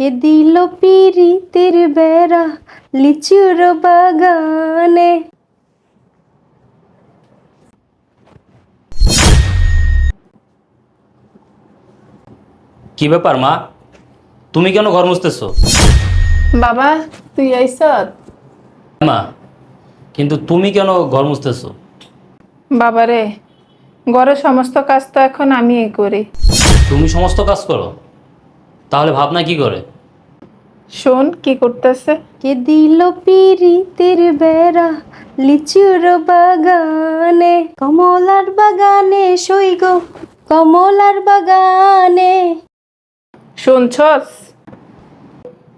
কে দিল পিরিতের বেড়া লিচুর বাগানে? কি ব্যাপার মা? তুমি কেন ঘর মুছতেছো? বাবা তুই আইস? মা কিন্তু তুমি কেন ঘর মুছতেছো? বাবারে ঘরের সমস্ত কাজ তো এখন আমিই করি। তুমি সমস্ত কাজ করো? তাহলে ভাবনা কি করে? শোন কি করতেছে? কে দিল পিরিতের বেড়া লিচুর বাগানে? কমলার বাগানে সই গো কমলার বাগানে। শুনছস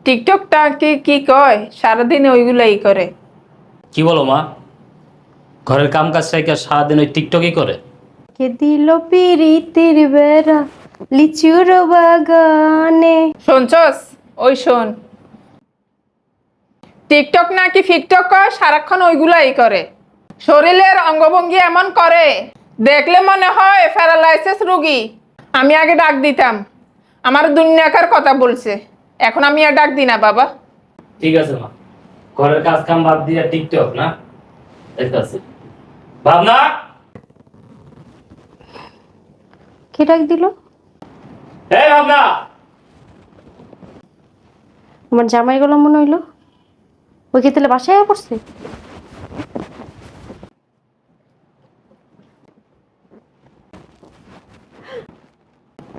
টিকটকটা কি কি কয়? সারাদিন ওইগুলাই করে। কি বলো মা? ঘরের কাম কাজ সারাদিন ওই টিকটকই করে? কে দিল পিরিতের বেড়া লিচুর বাগানে। শুনছস? ওই শোন। টিকটক নাকি ফিকটক কয় সারাক্ষণ ওইগুলাই করে। শরীরের অঙ্গভঙ্গি এমন করে দেখলে মনে হয় প্যারালাইসিস রোগী। আমি আগে ডাক দিতাম। আমার দুনিয়াকার কথা বলছে। এখন আমি আর ডাক দিই না বাবা। ঠিক আছে মা। ঘরের কাজ কাম বাদ দিয়ে টিকটক না? দেখতেছি। ভাবনা? কে ডাক দিল? এই ভাবনা! আমার জামাই গুলো মনে হইল? ওই কি তাহলে বাসায় পড়ছে?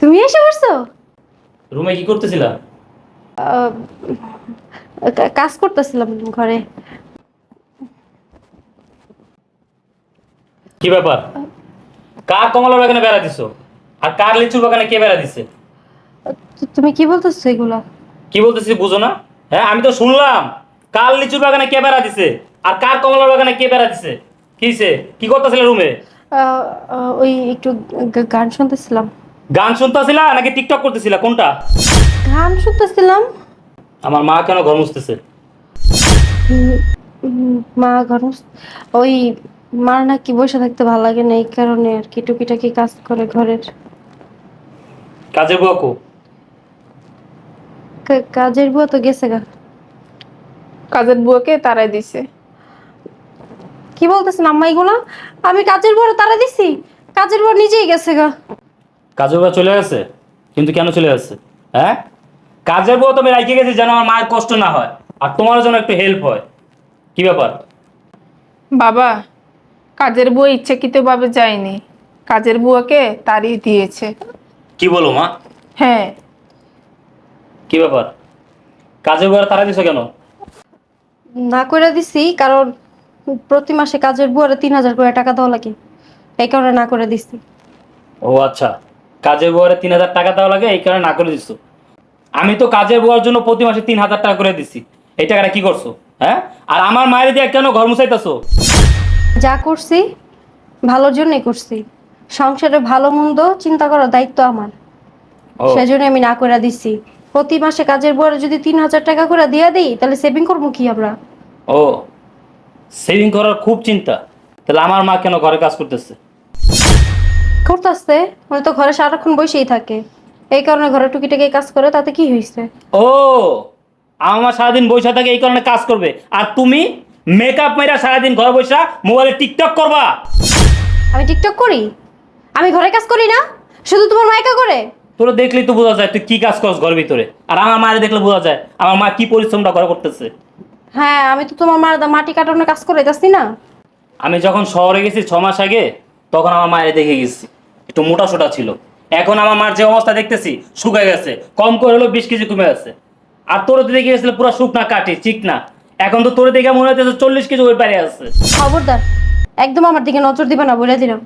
তুমি এসে পড়ছো? রুমে কি করতেছিলা? কাজ করতেছিলাম ঘরে। কি ব্যাপার? কার কমলার বাগানে বেড়া দিছো? আর কার লিচুর বাগানে কে বেড়া দিছে? তুমি কি বলতেছো এগুলা? কি বলতেছি বুঝো না? হ্যাঁ আমি তো শুনলাম। কার লিচুর বাগানে কে বেড়া দিছে? আর কার কমলার বাগানে কে বেড়া দিছে? কিছে কি করতেছিল রুমে ওই একটু গান শুনতেছিলাম। গান শুনতেছিলা নাকি টিকটক করতেছিলা? কোনটা? গান শুনতেছিলাম। আমার মা কেন ঘর মুছতেছে? মা ঘর মুছ- ওই মার নাকি বসে থাকতে ভালো লাগে না এই কারণে আর কি টুকিটাকি কাজ করে ঘরের। কাজের বুয়া কো কা- কাজের বুয়া তো গেছে গা। কাজের বুয়াকে তারাই দিছে। কি বলতেছেন আম্মা এগুলা? আমি কাজের বুয়া তারা দিছি। কাজের বুয়া নিজেই গেছে গা। কাজের বুয়া চলে গেছে? কিন্তু কেন চলে গেছে? হ্যাঁ? কাজের বুয়া তো আমি রাইখে গেছি যেন আমার মায়ের কষ্ট না হয় আর তোমার জন্য একটু হেল্প হয়। কি ব্যাপার? বাবা কাজের বুয়া ইচ্ছাকৃতভাবে যায়নি। কাজের বুয়াকে তাড়িয়ে দিয়েছে। কি বলো মা? হ্যাঁ কি ব্যাপার? কাজের বুয়া তারা দিছো কেন? না করে দিছি কারণ প্রতি মাসে কাজের বুয়ারে তিন হাজার করে টাকা দেওয়া লাগে। এই কারণে না করে দিছি। ও আচ্ছা কাজের বুয়ারে তিন হাজার টাকা দেওয়া লাগে এই কারণে না করে দিছো। আমি তো কাজের বুয়ার জন্য প্রতি মাসে তিন হাজার টাকা করে দিছি। এই টাকাটা কি করছ হ্যাঁ? আর আমার মায়ের দিয়ে কেন ঘর মুছাইতেছো? যা করছি ভালোর জন্যই করছি। সংসারে ভালো মন্দ চিন্তা করার দায়িত্ব আমার। সেজন্য আমি না করে দিছি। প্রতি মাসে কাজের বুয়ারে যদি তিন হাজার টাকা করে দিয়ে দিই তাহলে সেভিং করব কি আমরা? ও সেভিং করার খুব চিন্তা। তাহলে আমার মা কেন ঘরে কাজ করতেছে? করতেছে উনি তো ঘরে সারাক্ষণ বসেই থাকে। এই কারণে ঘরে টুকিটাকি কাজ করে তাতে কি হয়েছে? ও আমার সারাদিন বৈশা থাকে এই কারণে কাজ করবে। আর তুমি মেকআপ মেরা সারাদিন ঘরে বৈশা মোবাইলে টিকটক করবা। আমি টিকটক করি? আমি ঘরে কাজ করি না? শুধু তোমার মাইকা করে? তোরা দেখলেই তো বোঝা যায় তুই কি কাজ করছ ঘরের ভিতরে। আর আমার মায়ের দেখলে বোঝা যায় আমার মা কি পরিশ্রমটা ঘরে করতেছে। হ্যাঁ আমি তো তোমার মার মাটি কাটানোর কাজ করে যাচ্ছি না। আমি যখন শহরে গেছি ছ মাস আগে তখন আমার মায়ের দেখে গেছি। একটু মোটা সোটা ছিল। এখন আমার মার যে অবস্থা দেখতেছি শুকায় গেছে। কম করে হলো বিশ কেজি কমে গেছে। আর তোর দেখে গেছিল পুরো শুকনা কাটি ঠিক না। এখন তো তোর দেখে মনে হচ্ছে চল্লিশ কেজি ওই পারে আছে। খবরদার একদম আমার দিকে নজর দিবে না বলে দিলাম।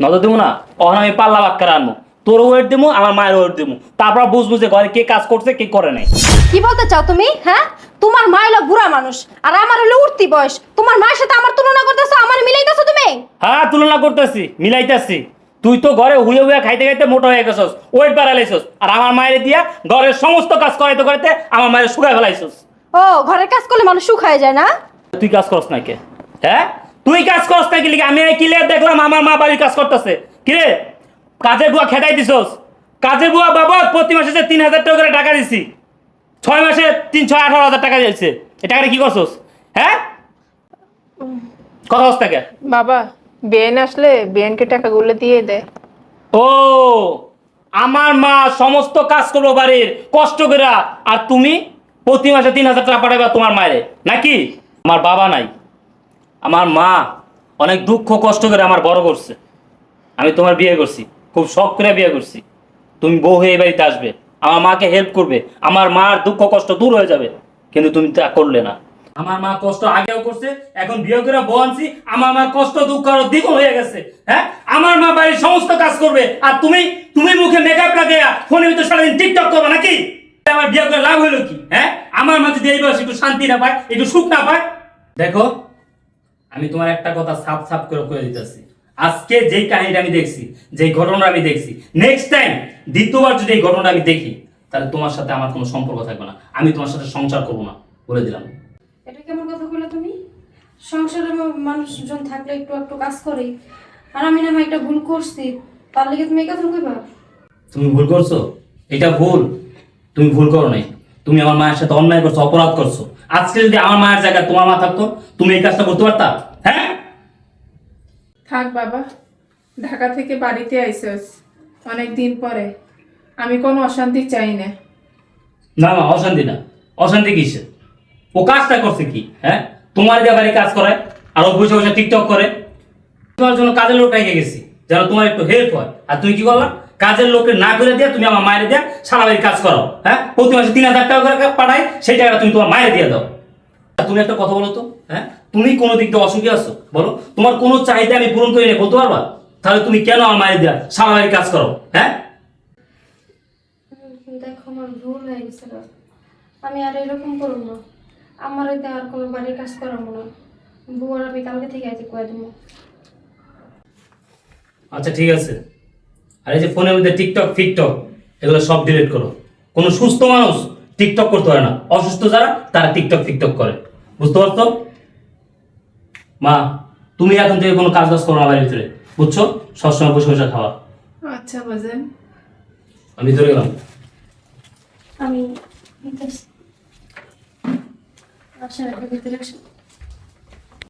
নজর দেবো না তখন আমি পাল্লা বাক্কার আনব। তোর ওয়েট দেবো আমার মায়ের ওয়েট দেবো তারপর বুঝব যে ঘরে কে কাজ করছে কে করে নাই। কি বলতে চাও তুমি হ্যাঁ? তোমার মা হলো বুড়া মানুষ আর আমার হলো উঠতি বয়স। তোমার মায়ের সাথে আমার তুলনা করতেছো আমার মিলাইতেছো তুমি? হ্যাঁ তুলনা করতেছি মিলাইতেছি। তুই তো ঘরে হুয়ে হুয়ে খাইতে খাইতে মোটা হয়ে গেছস ওয়েট বাড়াইছস আর আমার মায়ের দিয়া ঘরের সমস্ত কাজ করাইতে করাইতে আমার মায়ের শুকাই ফেলাইছস। ও ঘরের কাজ করলে মানুষ শুকায় যায় না? তুই কাজ করস না কে হ্যাঁ? তুই কাজ করস না কি আমি কিলে দেখলাম আমার মা বাড়ির কাজ করতেছে। কিরে কাজের বুয়া খেদাই দিছস। কাজের বুয়া বাবদ প্রতি মাসে যে তিন হাজার টাকা করে টাকা দিছি। ছয় মাসে তিন ছয় আঠারো হাজার টাকা দিয়েছে। এ টাকাটা কি করছোস? হ্যাঁ? কথা হচ্ছে টাকা বাবা বেন আসলে বেনকে টাকাগুলো দিয়ে দে। ও আমার মা সমস্ত কাজ করব বাড়ির কষ্ট করে। আর তুমি প্রতি মাসে তিন হাজার টাকা পাঠাবে তোমার মায়ের। নাকি? আমার বাবা নাই। আমার মা অনেক দুঃখ কষ্ট করে আমার বড় করছে। আমি তোমার বিয়ে করছি। খুব শখ করে বিয়ে করছি। তুমি বউ হয়ে এই বাড়িতে আসবে, আমার মাকে হেল্প করবে, আমার মার দুঃখ কষ্ট দূর হয়ে যাবে, কিন্তু তুমি তা করলে না। আমার মা কষ্ট আগেও করছে, এখন বিয়ে করে বউ আনছি, আমার মা কষ্ট দুঃখ আরও দ্বিগুণ হয়ে গেছে হ্যাঁ? আমার মা বাড়ির সমস্ত কাজ করবে, আর তুমি তুমি মুখে মেকআপ লাগিয়ে ফোনে তো সারাদিন টিকটক করবে নাকি? আমার বিয়ে করে লাভ হলো কি হ্যাঁ? আমার মা যদি এই বয়সে একটু শান্তি না পায়, একটু সুখ না পায়, দেখো, আমি তোমার একটা কথা সাফ সাফ করে করে দিতেছি। আজকে যেই কাহিনীটা আমি দেখছি যেই ঘটনাটা আমি দেখছি নেক্সট টাইম দ্বিতীয়বার যদি এই ঘটনাটা আমি দেখি তাহলে তোমার সাথে আমার কোনো সম্পর্ক থাকবে না। আমি তোমার সাথে সংসার করব না বলে দিলাম। এটা কেমন কথা বলে তুমি? সংসারে মানুষজন থাকলে একটু একটু কাজ করে। আর আমি না একটা ভুল করছি তার লেগে তুমি এই কথা কইবা? তুমি ভুল করছ? এটা ভুল। তুমি ভুল করো নাই। তুমি আমার মায়ের সাথে অন্যায় করছ অপরাধ করছ। আজকে যদি আমার মায়ের জায়গায় তোমার মা থাকতো তুমি এই কাজটা করতে পারতা? হ্যাঁ? থাক বাবা, ঢাকা থেকে বাড়িতে আইসস অনেক দিন পরে। আমি কোনো অশান্তি চাই না। না মা, অশান্তি না। অশান্তি কিসে ও কাজটা করছে কি হ্যাঁ? তোমার দিয়ে বাড়ি কাজ করে আর ও বসে বসে টিকটক করে। তোমার জন্য কাজের লোক রেখে গেছি, যেন তোমার একটু হেল্প হয়। আর তুমি কি করলা? কাজের লোককে না করে দিয়ে, তুমি আমার মায়ের দিয়ে সারা বাড়ি কাজ করো হ্যাঁ? প্রতি মাসে তিন হাজার টাকা করে পাঠাই সেই টাকাটা তুমি তোমার মায়ের দিয়ে দাও। তুমি একটা কথা বলো তো হ্যাঁ? তুমি কোনো দিক দিয়ে অসুখী আছো? বলো। তোমার কোনো চাহিদা আমি পূরণ করি না বলতে পারবা? তাহলে তুমি কেন আমার মায়ের দিয়া সারাবাড়ি কাজ করো হ্যাঁ? দেখো আমার ভুল হয়ে গেছে আমি আর এরকম করব না। আমার এতে আর কোনো বাড়ির কাজ করাবো না। বুয়ার আমি কালকে থেকে কয়ে দেবো। আচ্ছা ঠিক আছে। আর এই যে ফোনের মধ্যে টিকটক ফিকটক এগুলো সব ডিলিট করো। কোনো সুস্থ মানুষ টিকটক করতে পারে না। অসুস্থ যারা তারা টিকটক ফিকটক করে। বুঝতে পারছ? মা তুমি এখন থেকে কোনো কাজ বাজ করো না বাড়ির ভিতরে বুঝছ? সবসময় বসে বসে খাওয়া। আচ্ছা বাজেন। আমি ভিতরে গেলাম। আমি আসেন ভিতরে আসেন